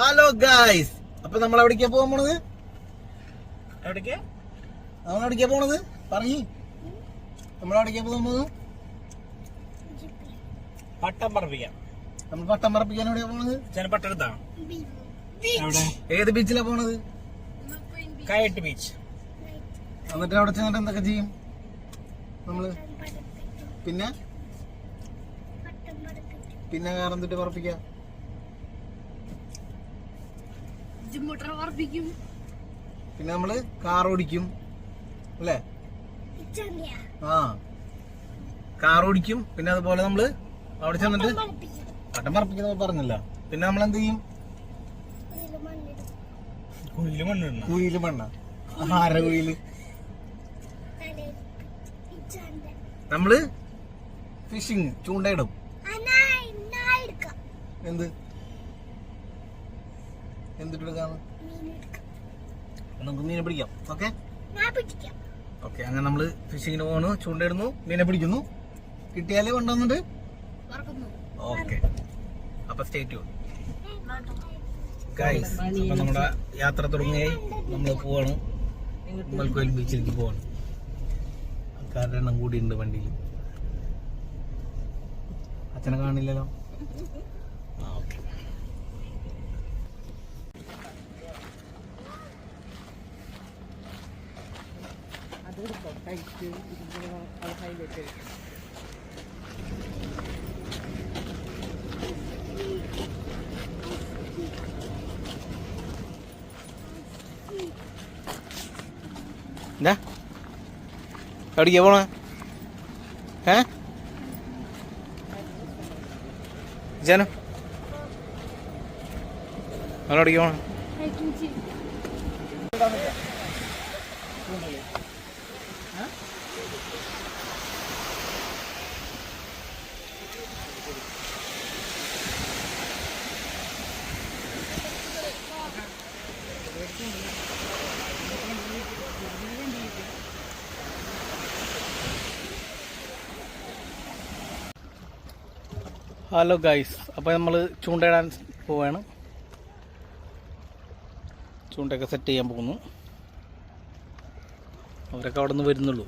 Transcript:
Hello guys അപ്പൊ നമ്മൾ എവിടേക്കാ പോകാൻ പോണത്? എവിടേക്കാ? നമ്മൾ എവിടേക്കാ പോണത്? പറഞ്ഞു. നമ്മൾ എവിടേക്കാ പോകാൻ പോകുന്നത് പട്ടം പറപ്പിക്കാം നമ്മൾ പട്ടം പറപ്പിക്കാൻ എവിടെയാ പോണത്? ചെനപ്പട്ടടുത്താണ് ഏത് ബീച്ചിലാ പോണത്? കയറ്റ് ബീച്ച്. എന്നിട്ട് അവിടെ ചെന്നിട്ട് എന്തൊക്കെ ചെയ്യും? നമ്മൾ പിന്നെ? പിന്നെ വേറെ എന്തിട്ട് പറപ്പിക്ക വർപ്പിക്കും പിന്നെ നമ്മൾ കാർ ഓടിക്കും അല്ലേ? ആ. കാർ ഓടിക്കും പിന്നെ അതുപോലെ നമ്മൾ അവിടെ ചെന്നിട്ട് പട്ടം പറപ്പിക്കുന്ന പറഞ്ഞല്ലോ. പിന്നെ നമ്മൾ എന്ത് ചെയ്യും? കുയിൽ മണ്ണിടണം. കുയിൽ മണ്ണ. ആര കുയിൽ നമ്മൾ ഫിഷിങ് ചൂണ്ടയിടും. എന്ത്? എന്തിട്ടെടുക്കാന്ന് നമുക്ക് മീനെ പിടിക്കാം. ഓക്കെ? ഓക്കെ അങ്ങനെ നമ്മൾ ഫിഷിങ്ങിന് പോകുന്നു ചൂണ്ടയിടുന്നു മീനെ പിടിക്കുന്നു. കിട്ടിയാലേ കൊണ്ടുവന്നിട്ട്? ഓക്കെ. അപ്പൊ സ്റ്റേറ്റ് ഗൈസ് അപ്പൊ നമ്മുടെ യാത്ര തുടങ്ങിയായി നമ്മൾ പോവാണ്. മൽക്കോയിൽ ബീച്ചിലേക്ക് പോവാണ്. ആൾക്കാരുടെ എണ്ണം കൂടി ഉണ്ട് വണ്ടിയിൽ. അച്ഛനെ കാണില്ലല്ലോ? ആ ഓക്കെ. എന്താ എവിടേക്കാ പോണേ? ഏ? ജാനോ. ഹലോ ഗൈസ് അപ്പോൾ നമ്മൾ ചൂണ്ടയിടാൻ പോവാണ്. ചൂണ്ടയൊക്കെ സെറ്റ് ചെയ്യാൻ പോകുന്നു. അവരൊക്കെ അവിടെ നിന്ന് വരുന്നുള്ളൂ.